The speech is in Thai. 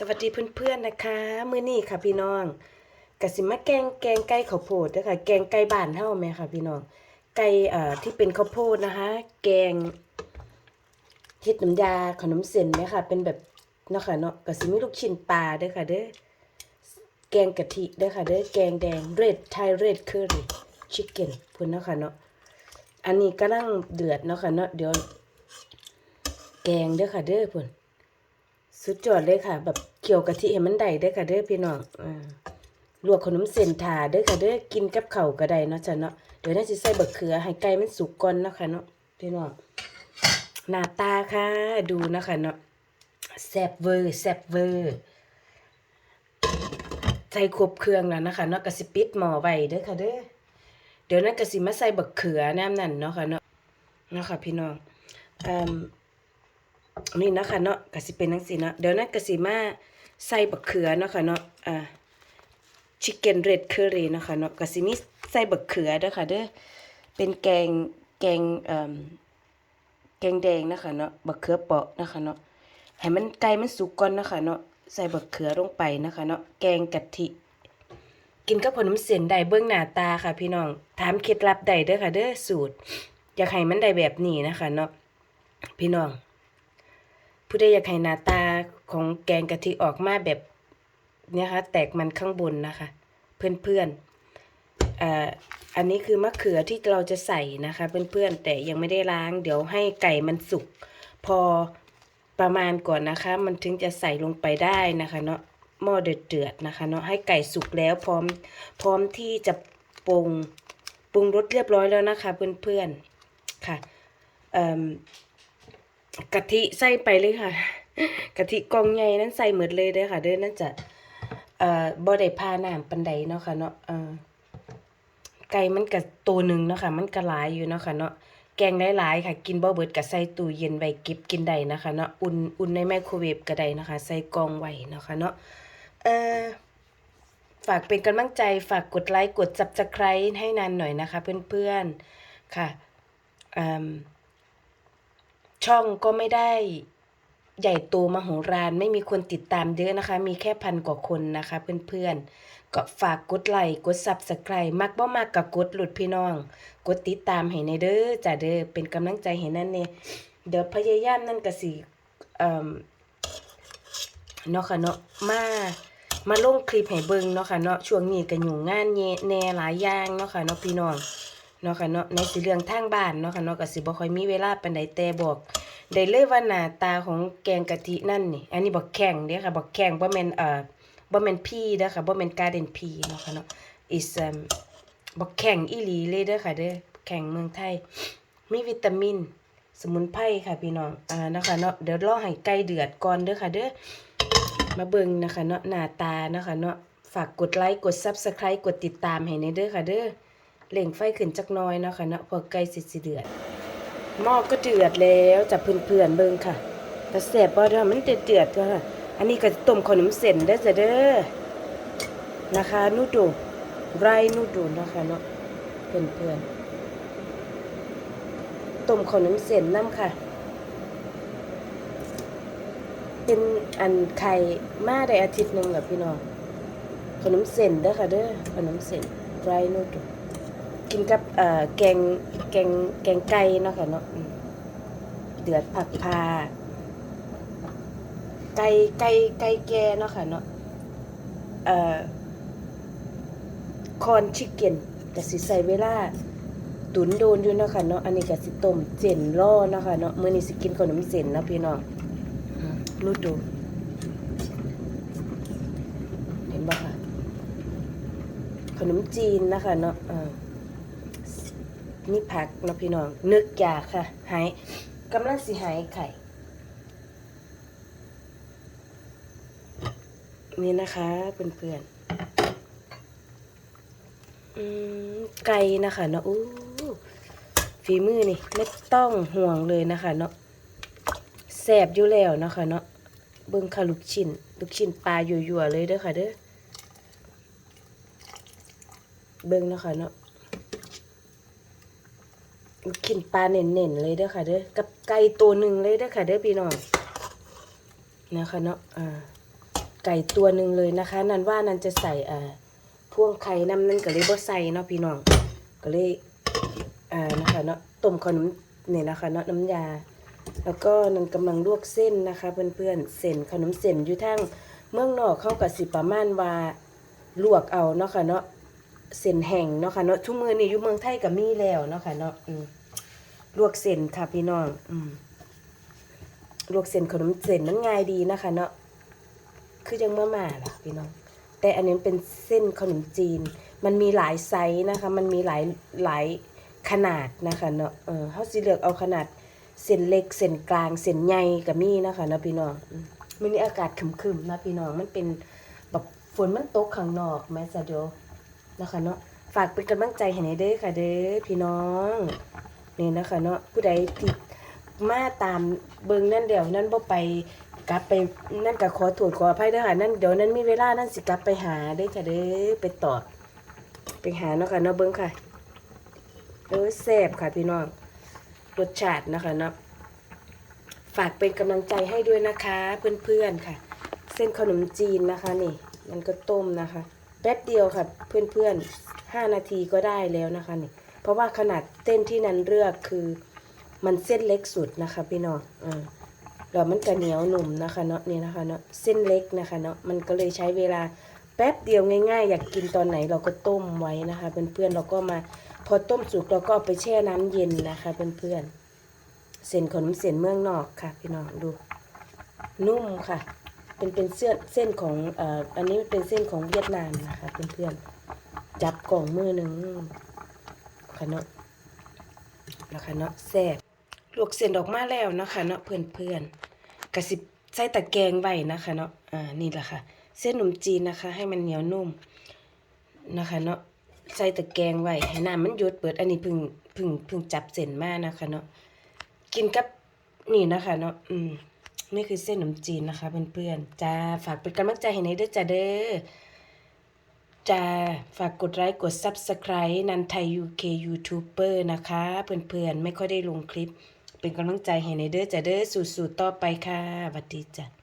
สวัสดีเพื่อนๆนะคะ มื้อนี้ค่ะพี่น้องกะสิมาแกงแกงไก่ข้าวโพดเด้อค่ะแกงไก่บ้านเฮาแม่ค่ะพี่น้องไก่เอ่อที่เป็นข้าวโพดนะคะ แกงเฮ็ดน้ำยาขนมเส้นแม่ค่ะ เป็นแบบเนาะค่ะเนาะกะสิมีลูกชิ้นปลาด้อค่ะเด้อแกงกะทิด้อค่ะเด้อแกงแดง red Thai red curry chicken พุ่นเนาะค่ะเนาะอันนี้กำลังเดือดเนาะค่ะเนาะเดี๋ยวแกงเด้อค่ะเด้อพุ่น สุดยอดเลยค่ะ แบบเคี่ยวกะทิให้มันได้เด้ค่ะเด้อพี่น้องอ่าลวกขนมเส้นถาเด้อค่ะเด้อกินกับข้าวก็ได้เนาะจ้ะเนาะเดี๋ยวน่าสิใส่บักเขือให้ไก่มันสุกก่อนเนาะค่ะเนาะพี่น้องหน้าตาค่ะ ดูนะคะเนาะแซ่บเวอร์แซ่บเวอร์ใส่ครบเครื่องแล้วนะคะเนาะก็สิปิดหม้อไว้เด้อค่ะเด้อเดี๋ยวนั้นก็สิมาใส่บักเขือน้ำนั่นเนาะค่ะเนาะเนาะค่ะพี่น้องอืม นี่นะคะเนาะกสิเป็นจังซี่เนาะเดี๋ยวนั้นกสิมาใส่บักเขือเนาะค่ะเนาะอ่าชิคเก้นเรดเคอรี่เนาะค่ะเนาะกสิมีใส่บักเขือเด้อค่ะเด้อเป็นแกงแกงเอ่อแกงแดงนะคะเนาะบักเขือเปาะนะคะเนาะให้มันไก่มันสุกก่อนนะคะเนาะใส่บักเขือลงไปนะคะเนาะแกงกะทิ กินกับขนมเส้นได้เบื้องหน้าตาค่ะ พี่น้องถามเคล็ดลับได้เด้อค่ะเด้อสูตร อยากให้มันได้แบบนี้นะคะเนาะพี่น้อง ผู้ใดอยากให้หน้าตาของแกงกะทิออกมาแบบเนี่ยค่ะแตกมันข้างบนนะคะ เพื่อนๆเอ่ออันนี้คือมะเขือที่เราจะใส่นะคะ เพื่อนๆแต่ยังไม่ได้ล้าง เดี๋ยวให้ไก่มันสุก พอประมาณก่อนนะคะ มันถึงจะใส่ลงไปได้นะคะเนาะหม้อเดือดๆนะคะเนาะให้ไก่สุกแล้วพร้อมพร้อมที่จะปรุงปรุงรสเรียบร้อยแล้วนะคะ เพื่อนๆค่ะอ่อ กะทิใส่ไปเลยค่ะ กะทิกองใหญ่นั้นใส่หมดเลยเด้อค่ะ เด้อนั่นจะเอ่อบ่ได้พาน้ำปันใดเนาะค่ะเนาะเออไก่มันก็ตัวหนึ่งเนาะค่ะ มันก็หลายอยู่เนาะค่ะเนาะแกงหลายๆค่ะ กินบ่เบิดก็ใส่ตู้เย็นไว้เก็บกินได้นะคะเนาะอุ่นอุ่นในไมโครเวฟก็ได้นะคะ ใส่กองไว้เนาะค่ะเนาะเออฝากเป็นกำลังใจฝากกดไลค์กด Subscribe ให้นานหน่อยนะคะ เพื่อนๆค่ะอืม ช่องก็ไม่ได้ใหญ่โตมโหฬารไม่มีคนติดตามเยอะนะคะ มีแค่พันกว่าคนนะคะเพื่อนๆ ก็ฝากกดไลค์กด Subscribe มักบ่มักก็กดหลุดพี่น้อง กดติดตามให้ในเด้อจ้ะเด้อเป็นกำลังใจให้นั่นเนี่ยเดี๋ยวพยายามนั่นก็สิเอ่อเนาะค่ะเนาะมามาลงคลิปให้เบิ่งเนาะค่ะเนาะช่วงนี้ก็อยู่งานแย่แน่หลายอย่างเนาะค่ะเนาะพี่น้อง เนาะค่ะเนาะในสิเรื่องทางบ้านเนาะค่ะเนาะก็สิบ่ค่อยมีเวลาปานใดแต่บอกได้เลยว่าหน้าตาของแกงกะทินั่นนี่ อันนี้บอกแข่งเด้อค่ะบอกแข่งบ่แม่นเอ่อบ่แม่นพีเด้อค่ะบ่แม่นการ์เดนพีเนาะค่ะเนาะ is um บอกแข่งอีหลีเลยเด้อค่ะเด้อแข่งเมืองไทย มีวิตามิน สมุนไพรค่ะพี่น้อง อ่านะค่ะเนาะเดี๋ยวรอให้ไก่เดือดก่อนเด้อค่ะเด้อมาเบิ่งนะคะเนาะหน้าตาเนาะค่ะเนาะฝากกดไลค์กด Subscribe กดติดตามให้ในเด้อค่ะเด้อ เล่งไฟขึ้นจักน้อยเนาะค่ะเนาะพอไก่สิสิเดือดหม้อก็เดือดแล้วจับเพื่อนๆเบิ่งค่ะแต่แสบบ่เด้อมันเดือดเดือดๆค่ะ อันนี้ก็ต้มขนมเส้นเด้จ้ะเด้อนะคะนูดูไรนูดูนะคะเนาะเพื่อนๆต้มขนมเส้นน้ำค่ะ เป็นอันไข่มาได้อาทิตย์หนึงแล้วพี่น้องขนมเส้นเด้อค่ะเด้อขนมเส้นไรนูดู กินกับเอ่อแกงแกงแกงไก่เนาะค่ะเนาะเดือดผักพาไก่ไก่ไก่แก่เนาะค่ะเนาะเอ่อคอนชิคเก้นก็สิใส่เวลาตุนโดนอยู่เนาะค่ะเนาะอันนี้ก็สิต้มเส้นล่อเนาะค่ะเนาะมื้อนี้สิกินขนมเส้นเนาะพี่น้องอืมนูดูเห็นบ่ค่ะขนมจีนนะคะเนาะอ่า นี่ผักนะพี่น้อง นึกอยากค่ะ หายกำลังสิหายไข่ นี่นะคะเพื่อนๆอืมไก่นะคะเนาะอู้ฝีมือนี่ไม่ต้องห่วงเลยนะคะเนาะแสบอยู่แล้วนะคะเนาะเบิ่งค่ะลูกชิ้นลูกชิ้นปลายั่วๆเลยเด้อค่ะเด้อเบิ่งนะคะเนาะ กินปลาเน่นๆเลยเด้อค่ะเด้อกับไก่ตัวหนึ่งเลยเด้อค่ะเด้อพี่น้องนะคะเนาะอ่าไก่ตัวหนึ่งเลยนะคะ นันว่านันจะใส่อ่าพ่วงไข่น้ำนั่นก็เลยบ่ใส่เนาะพี่น้องก็เลยอ่านะคะเนาะต้มขนมเนี่ยนะคะเนาะน้ำยา แล้วก็นันกำลังลวกเส้นนะคะ เพื่อนๆเส้นขนมเส้นอยู่ทางเมืองนอกเข้ากับสิประมาณว่าลวกเอาเนาะค่ะเนาะ เส้นแห้งเนาะค่ะเนาะทุกมือนี่อยู่เมืองไทยก็มีแล้วเนาะค่ะเนาะลวกเส้นค่ะพี่น้องอลวกเส้นขนมเส้นมันง่ายดีนะคะ เนาะคือยังเมื่อมาล่ะพี่น้อง แต่อันนี้เป็นเส้นขนมจีน มันมีหลายไซส์นะคะ มันมีหลายหลายขนาดนะคะเนาะเออเขาสิเลือกเอาขนาดเส้นเล็กเส้นกลางเส้นใหญ่ก็มีนะคะนะพี่น้องมมื้อนี้อากาศคึมๆนะพี่น้องมันเป็นแบบฝนมันตกข้างนอกแม่ซะเดียว นะคะเนาะฝากเป็นกำลังใจให้ในเด้อค่ะเด้อพี่น้องนี่นะคะเนาะผู้ใดที่มาตามเบิงนั่นเดี๋ยวนั่นบ่ไปกลับไปนั่นก็ขอโทษขออภัยด้อค่ะนั่นเดี๋ยวนั้นมีเวลานั่นสิกลับไปหาเด้ค่ะเด้อไปตอบไปหาเนาะค่ะเนาะเบิ่งค่ะเออแซ่บค่ะพี่น้องรสชาตินะคะเนาะฝากเป็นกำลังใจให้ด้วยนะคะ เพื่อนๆค่ะ เส้นขนมจีนนะคะนี่ มันก็ต้มนะคะ ป๊บเดียวค่ะเพื่อนๆห้านาทีก็ได้แล้วนะคะนี่เพราะว่าขนาดเส้นที่นันเลือกคือมันเส้นเล็กสุดนะคะพี่น้องอ่าแล้วมันก็เหนียวหนุ่มนะคะเนาะนี่นะคะเนาะเส้นเล็กนะคะเนาะมันก็เลยใช้เวลาแป๊บเดียวง่ายๆ อยากกินตอนไหนเราก็ต้มไว้นะคะเพื่อนๆเราก็มาพอต้มสุกเราก็เอาไปแช่น้ำเย็นนะคะเพื่อนๆเส้นขนมเส้นเมืองนอกค่ะ พี่น้องดู นุ่มค่ะ เป็นเป็นเส้นเส้นของเอ่ออันนี้เป็นเส้นของเวียดนามนะคะเพื่อนๆจับกล่องมือหนึ่งค่ะเนาะนะคะเนาะแซ่บลวกเส้นออกมาแล้วนะคะเนาะเพื่อนๆกระสิบใส่ตะแกรงไว้นะคะเนาะอ่านี่แหละค่ะ เส้นขนมจีนนะคะ ให้มันเหนียวนุ่มนะคะเนาะใส่ตะแกรงไว้ให้น้ำมันหยดเปิดอันนี้พึ่งพึ่งพึ่งจับเส้นมานะคะเนาะกินกับนี่นะคะเนาะอืม นี่คือเส้นขนมจีนนะคะเพื่อนๆจ้าฝากเป็นกำลังใจให้ในเด้อจ้าเด้อจ้าฝากกดไลค์กด Subscribe นันไทย UK ยูทูบเบอร์นะคะ เพื่อนๆ ไม่ค่อยได้ลงคลิป เป็นกำลังใจให้ในเด้อจ้าเด้อสู่ๆต่อไปค่ะสวัสดีจ้า